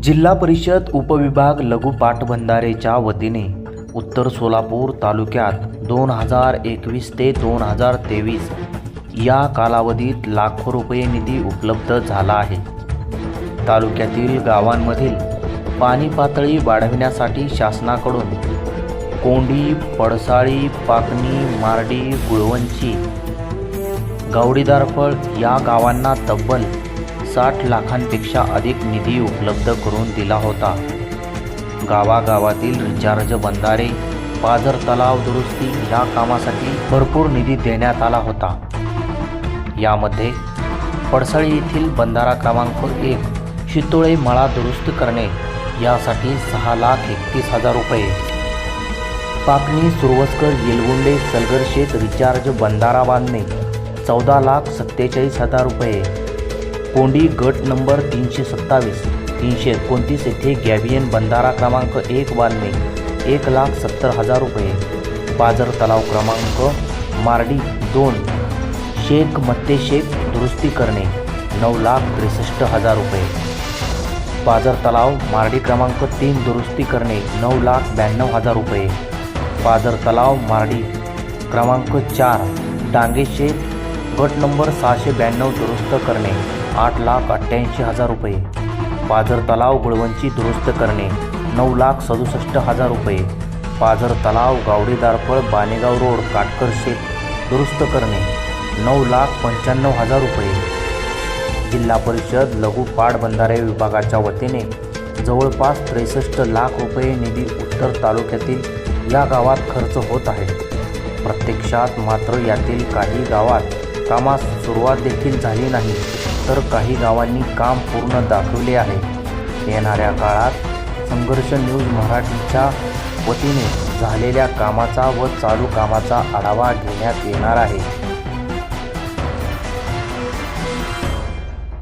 जिल्हा परिषद उपविभाग लघु पाटबंधारेच्या वतीने उत्तर सोलापूर तालुक्यात दोन हजार एकवीस ते दोन हजार तेवीस या कालावधीत लाखो रुपये निधी उपलब्ध झाला आहे. तालुक्यातील गावांमधील पाणी पातळी वाढविण्यासाठी शासनाकडून कोंडी पडसाळी पाकणी मार्डी गुळवंची गवडीदारफळ या गावांना तब्बल साठ लाखांपेक्षा अधिक निधी उपलब्ध करून दिला होता. गावागावातील रिचार्ज बंधारे पाझर तलाव दुरुस्ती या कामासाठी भरपूर निधी देण्यात आला होता. यामध्ये पडसळी येथील बंधारा क्रमांक एक शितोळे मळा दुरुस्त करणे यासाठी सहा लाख एकतीस हजार रुपये. पाकणी सुरवस्कर येलगुंडे सलगरशेत रिचार्ज बंधारा बांधणे चौदा लाख सत्तेचाळीस हजार रुपये. कोंडी गट नंबर तीनशे सत्तावीस तीनशे एकोणतीस येथे गॅबियन बंधारा क्रमांक एक बांधणे एक लाख सत्तर हजार रुपये. पाझर तलाव क्रमांक मार्डी दोन शेख मत्ते शेख दुरुस्ती करणे नऊ लाख त्रेसष्ट हजार रुपये. पाझर तलाव मार्डी क्रमांक तीन दुरुस्ती करणे नऊ लाख ब्याण्णव हजार रुपये. पाझर तलाव मार्डी क्रमांक चार डांगे शेख गट नंबर सहाशे ब्याण्णव दुरुस्त करणे आठ लाख अठ्ठ्याऐंशी हजार रुपये. पाझर तलाव गुळवंची दुरुस्त करणे नऊ लाख सदुसष्ट हजार रुपये. पाझर तलाव गावडीदारफळ बानेगाव रोड काटकर शेत दुरुस्त करणे नऊ लाख पंच्याण्णव हजार रुपये. जिल्हा परिषद लघु पाटबंधारे विभागाच्या वतीने जवळपास त्रेसष्ट लाख रुपये निधी उत्तर तालुक्यातील या गावात खर्च होत आहे. प्रत्यक्षात मात्र यातील काही गावात कामास सुरुवात देखील झाली नाही. तर काही गावांनी काम पूर्ण दाखवले आहे. येणाऱ्या काळात संघर्ष न्यूज मराठीच्या वतीने झालेल्या कामाचा व चालू कामाचा आढावा घेण्यात येणार आहे.